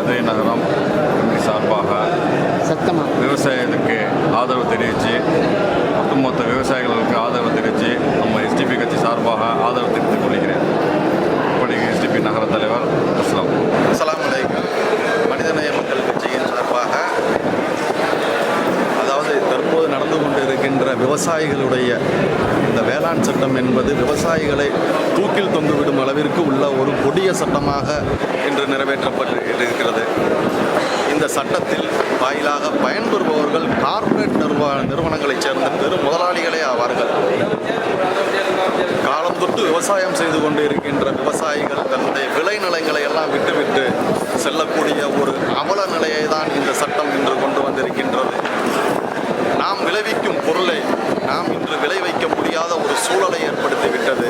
அதே நகரம் கமிட்டி சார்பாக விவசாயத்துக்கு ஆதரவு தெரிவித்து ஒட்டுமொத்த விவசாயிகளுக்கு ஆதரவு தெரிவித்து நம்ம எஸ்டிபி கட்சி சார்பாக ஆதரவு தெரிவித்துக் கொள்கிறேன். இப்படி எஸ்டிபி நகர தலைவர் அஸ்லாம். அஸ்ஸலாமு அலைக்கும். மனிதநேய மக்கள் கட்சியின் சார்பாக அதாவது தற்போது நடந்து கொண்டு இருக்கின்ற விவசாயிகளுடைய இந்த வேளாண் சட்டம் என்பது விவசாயிகளை தூக்கில் தொங்குவிடும் அளவிற்கு உள்ள ஒரு கொடிய சட்டமாக இன்று நிறைவேற்றப்பட்டு இருக்கிறது இந்த சட்டத்தில் வாயிலாக பயன்பெறுபவர்கள் கார்ப்பரேட் நிறுவ நிறுவனங்களைச் சேர்ந்த பெரும் முதலாளிகளே ஆவார்கள். காலம் தொட்டு விவசாயம் செய்து கொண்டு இருக்கின்ற விவசாயிகள் தன்னுடைய விளைநிலங்களை எல்லாம் விட்டுவிட்டு செல்லக்கூடிய ஒரு அவல நிலையை தான் இந்த சட்டம் இன்று கொண்டு வந்திருக்கின்றது. நாம் விளைவிக்கும் பொருளை நாம் இன்று விளைவிக்க முடியாத ஒரு சூழலை ஏற்படுத்திவிட்டது.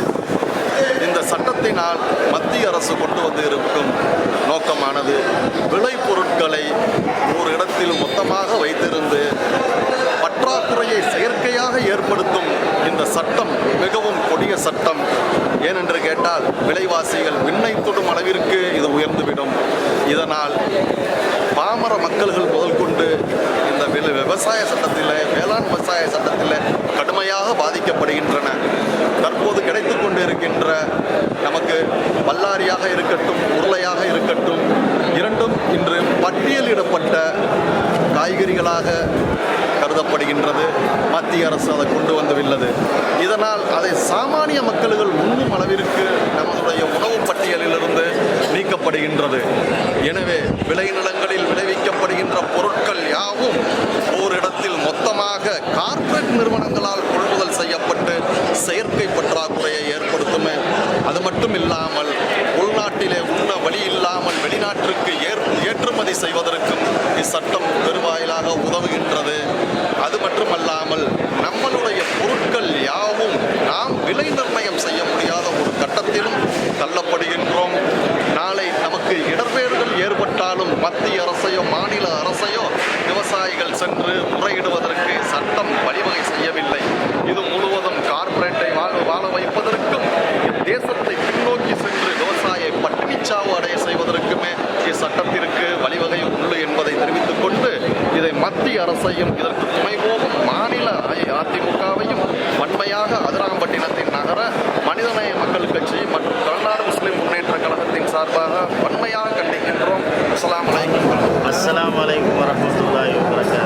சட்டத்தினால் மத்திய அரசு கொண்டு வந்து இருக்கும் நோக்கமானது விளைபொருட்களை ஒரு இடத்தில் மொத்தமாக வைத்திருந்து பற்றாக்குறையை செயற்கையாக ஏற்படுத்தும் இந்த சட்டம் மிகவும் கொடிய சட்டம். ஏனென்று கேட்டால் விலைவாசிகள் விண்ணை தொடும் அளவிற்கு இது உயர்ந்துவிடும். இதனால் பாமர மக்கள்கள் முதல் கொண்டு இந்த விவசாய சட்டத்தில் வேளாண் விவசாய சட்டத்தில் கடுமையாக பாதிக்கப்படுகின்றன தற்போது கிடைத்து கொண்டு இருக்கின்ற நமக்கு காய்கறியாக இருக்கட்டும் உருளையாக இருக்கட்டும் இரண்டும் இன்று பட்டியலிடப்பட்ட காய்கறிகளாக கருதப்படுகின்றது. மத்திய அரசு அதை கொண்டு வந்துள்ளது இதனால் அதை சாமானிய மக்கள்கள் உண்ணும் அளவிற்கு நம்முடைய உணவு பட்டியலிலிருந்து நீக்கப்படுகின்றது. எனவே விளைநிலங்களில் விளைவிக்கப்படுகின்ற பொருட்கள் யாவும் ஓரிடத்தில் மொத்தமாக கார்ப்பரேட் நிறுவனங்களால் கொள்முதல் செய்யப்பட்டு செயற்கை பற்றாக்குறையை ஏற்படுத்துமே அது மட்டும் இல்லாமல் உள்நாட்டிலே உண்ண வழி இல்லாமல் வெளிநாட்டிற்கு ஏற் ஏற்றுமதி செய்வதற்கும் இச்சட்டம் பெருவாயிலாக உதவுகின்றது. அது மட்டுமல்லாமல் நம்மளுடைய பொருட்கள் யாவும் நாம் விலை நிர்ணயம் செய்ய முடியாத ஒரு கட்டத்திலும் தள்ளப்படுகின்றோம். நாளை நமக்கு இடர்பேறுகள் ஏற்பட்டாலும் மத்திய அரசையோ மாநில அரசையோ விவசாயிகள் சென்று முறையிடுவது சட்டம் வழிவகை செய்யவில்லை இது முழுவதும் கார்ப்பரேட்டை வாழ வாழ வைப்பதற்கும் தேசத்தை பின்னோக்கி சென்று விவசாய பட்டினிச்சாவு அடைய செய்வதற்குமே இச்சட்டத்திற்கு வழிவகை உண்டு என்பதை தெரிவித்துக் கொண்டு இதை மத்திய அரசையும் இதற்கு துணை போகும் மாநில அதிமுகவையும் வன்மையாக அதிராம்பட்டினத்தின் நகர மனிதநேய மக்கள் கட்சி மற்றும் தமிழ்நாடு முஸ்லிம் முன்னேற்ற கழகத்தின் சார்பாக வன்மையாக கண்டிக்கின்றோம். அஸ்லாம் அலைக்கும். அஸ்லாம் வலைக்கம் வரமத்துல்லாஹி வரகாத்து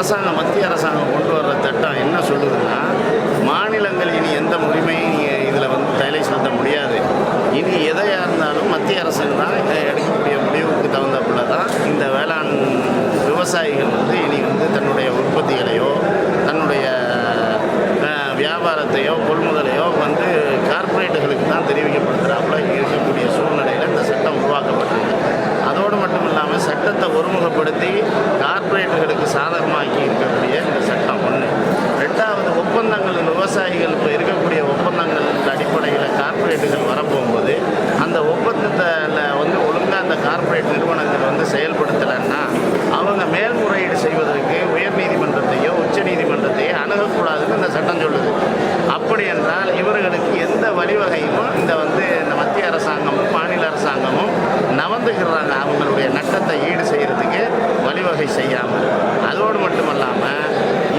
அரசாங்கம் மத்திய அரசாங்கம் கொண்டு வர்ற திட்டம் என்ன சொல்லுதுன்னா மாநிலங்கள் இனி எந்த உரிமையும் இதில் வந்து தலை செலுத்த முடியாது. இனி எதையாக இருந்தாலும் மத்திய அரசு தான் இதை எடுக்கக்கூடிய முடிவுக்கு தகுந்தப்பில் தான் இந்த வேளாண் விவசாயிகள் வந்து இனி வந்து தன்னுடைய உற்பத்திகளையோ தன்னுடைய அஹ், வியாபாரத்தையோ கொள்முதலையோ வந்து கார்ப்பரேட்டுகளுக்கு தான் தெரிவிக்கப்படுத்துகிறாப்புல இருக்கக்கூடிய சூழ்நிலையில் இந்த சட்டம் உருவாக்கப்பட்டிருக்கு அதோடு மட்டும் இல்லாமல் சட்டத்தை ஒருமுகப்படுத்தி கார்ப்பரேட்டுகளுக்கு சாதகமாக்கி இருக்கக்கூடிய இந்த சட்டம் ஒன்று ரெண்டாவது ஒப்பந்தங்கள் விவசாயிகள் இப்போ இருக்கக்கூடிய ஒப்பந்தங்கள் அடிப்படையில் கார்ப்பரேட்டுகள் வரப்போகும்போது அந்த ஒப்பந்தத்தில் வந்து ஒழுங்காக அந்த கார்ப்பரேட் நிறுவனங்கள் வந்து செயல்படுத்தலைன்னா அவங்க மேல்முறையீடு செய்வதற்கு உயர்நீதிமன்றத்தையோ உச்சநீதிமன்றத்தையோ அணுகக்கூடாதுன்னு இந்த சட்டம் சொல்லுது அப்படி என்றால் இவர்களுக்கு எந்த வழிவகையும் இந்த வந்து இந்த மத்திய அரசாங்கமும் மாநில அரசாங்கமும் நவந்துக்கிறாங்க அவங்களுடைய நட்டத்தை ஈடு செய்கிறதுக்கு வழிவகை செய்யாமல் அதோடு மட்டுமல்லாமல்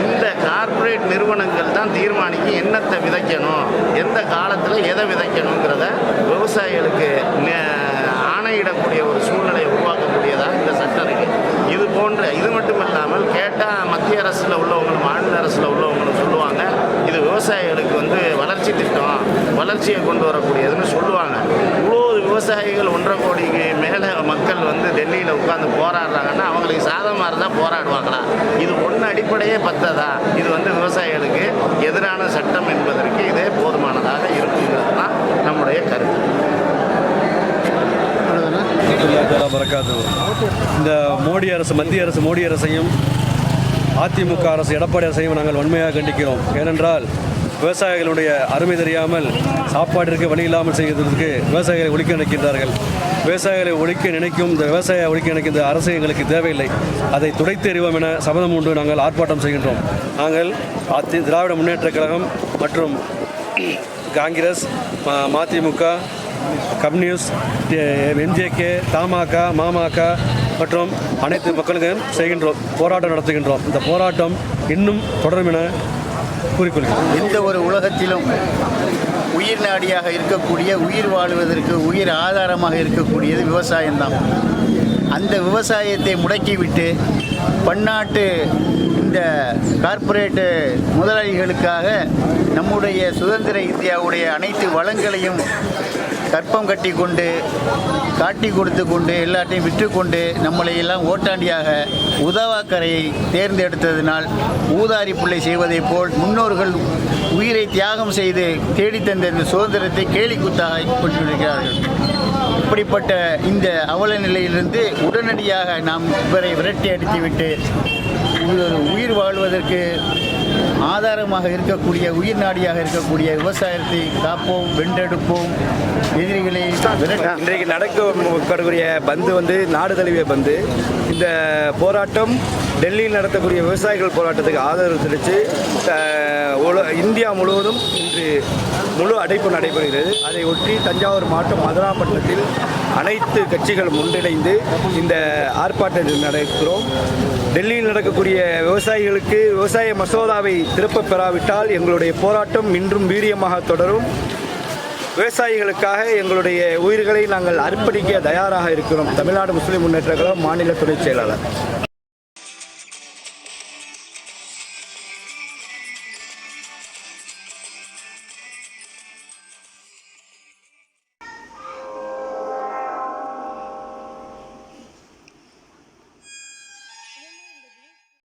இந்த கார்ப்பரேட் நிறுவனங்கள் தான் தீர்மானிக்கும் என்னத்தை விதைக்கணும்? எந்த காலத்தில் எதை விதைக்கணுங்கிறத விவசாயிகளுக்கு நே- ஆணையிடக்கூடிய ஒரு சூழ்நிலையை உருவாக்கக்கூடியதாக இந்த சட்டம் இருக்குது இது போன்ற இது மட்டும் இல்லாமல் கேட்டால் மத்திய அரசில் உள்ளவங்களும் மாநில அரசில் உள்ளவங்களும் சொல்லுவாங்க இது விவசாயிகளுக்கு வந்து வளர்ச்சி திட்டம் வளர்ச்சியை கொண்டு வரக்கூடியதுன்னு சொல்லுவாங்க. இவ்வளோ விவசாயிகள் ஒன்றரை கோடிக்கு மேலே மக்கள் வந்து டெல்லியில் உட்காந்து போராடுறாங்கன்னா அவங்களுக்கு சாதமாக இருந்தால் போராடுவாங்களா? இது ஒன்று அடிப்படையே பத்ததா? இது வந்து விவசாயிகளுக்கு எதிரான சட்டம் என்பதற்கு இதே போதுமானதாக இருக்குங்கிறது தான் நம்முடைய கருத்து. இந்த மோடி அரசு மத்திய அரசு மோடி அரசையும் அதிமுக அரசு எடப்பாடி அரசையும் நாங்கள் வன்மையாக கண்டிக்கிறோம். ஏனென்றால் விவசாயிகளுடைய அருமை தெரியாமல் சாப்பாட்டிற்கு வழி இல்லாமல் செய்வதற்கு விவசாயிகளை ஒழிக்க நினைக்கின்றார்கள் விவசாயிகளை ஒழிக்க நினைக்கும் இந்த விவசாய ஒழிக்க நினைக்கும் இந்த அரசு எங்களுக்கு தேவையில்லை அதை துடைத்து எறிவோம் என சபதம் உண்டு நாங்கள் ஆர்ப்பாட்டம் செய்கின்றோம் நாங்கள் அத்தி திராவிட முன்னேற்றக் கழகம் மற்றும் காங்கிரஸ் ம- மதிமுக கம்யூனிஸ்ட் எம்ஜேகே தமாக மாமாக மற்றும் அனைத்து மக்களுக்கும் செய்கின்றோம் போராட்டம் நடத்துகின்றோம் இந்த போராட்டம் இன்னும் தொடரும் என கூறிக்கொள்கிறோம் எந்த ஒரு உலகத்திலும் உயிர் நாடியாக இருக்கக்கூடிய உயிர் வாழ்வதற்கு உயிர் ஆதாரமாக இருக்கக்கூடியது விவசாயம்தான். அந்த விவசாயத்தை முடக்கிவிட்டு பன்னாட்டு இந்த கார்ப்பரேட்டு முதலாளிகளுக்காக நம்முடைய சுதந்திர இந்தியாவுடைய அனைத்து வளங்களையும் கற்பம் கட்டி கொண்டு காட்டி கொடுத்து கொண்டு எல்லாத்தையும் விற்றுக்கொண்டு நம்மளை எல்லாம் ஓட்டாண்டியாக உதவாக்கரையை தேர்ந்தெடுத்ததினால் ஊதாரி பிள்ளை செய்வதைப் போல் முன்னோர்கள் உயிரை தியாகம் செய்து தேடித்தந்த இந்த சுதந்திரத்தை கேலிக்குத்தாக கொண்டிருக்கிறார்கள். இப்படிப்பட்ட இந்த அவல நிலையிலிருந்து உடனடியாக நாம் இவரை விரட்டி அடித்துவிட்டு உயிர் வாழ்வதற்கு ஆதாரமாக இருக்கக்கூடிய உயிர் நாடியாக இருக்கக்கூடிய விவசாயத்தை காப்போம் வென்றெடுப்போம். எதிரிகளை இன்றைக்கு நடக்கக்கூடிய பந்து வந்து நாடு தழுவிய பந்து. இந்த போராட்டம் டெல்லியில் நடத்தக்கூடிய விவசாயிகள் போராட்டத்துக்கு ஆதரவு தெரிவித்து இந்தியா முழுவதும் இன்று முழு அடைப்பு நடைபெறுகிறது. அதை ஒட்டி தஞ்சாவூர் மாவட்டம் மதுராப்பட்டினத்தில் அனைத்து கட்சிகளும் ஒன்றிணைந்து இந்த ஆர்ப்பாட்டத்தில் நடக்கிறோம். டெல்லியில் நடக்கக்கூடிய விவசாயிகளுக்கு விவசாய மசோதாவை திருப்பப் பெறாவிட்டால் எங்களுடைய போராட்டம் இன்றும் வீரியமாக தொடரும். விவசாயிகளுக்காக எங்களுடைய உயிர்களை நாங்கள் அர்ப்பணிக்க தயாராக இருக்கிறோம். தமிழ்நாடு முஸ்லிம் முன்னேற்ற கழகம் மாநில துணைச் செயலாளர்.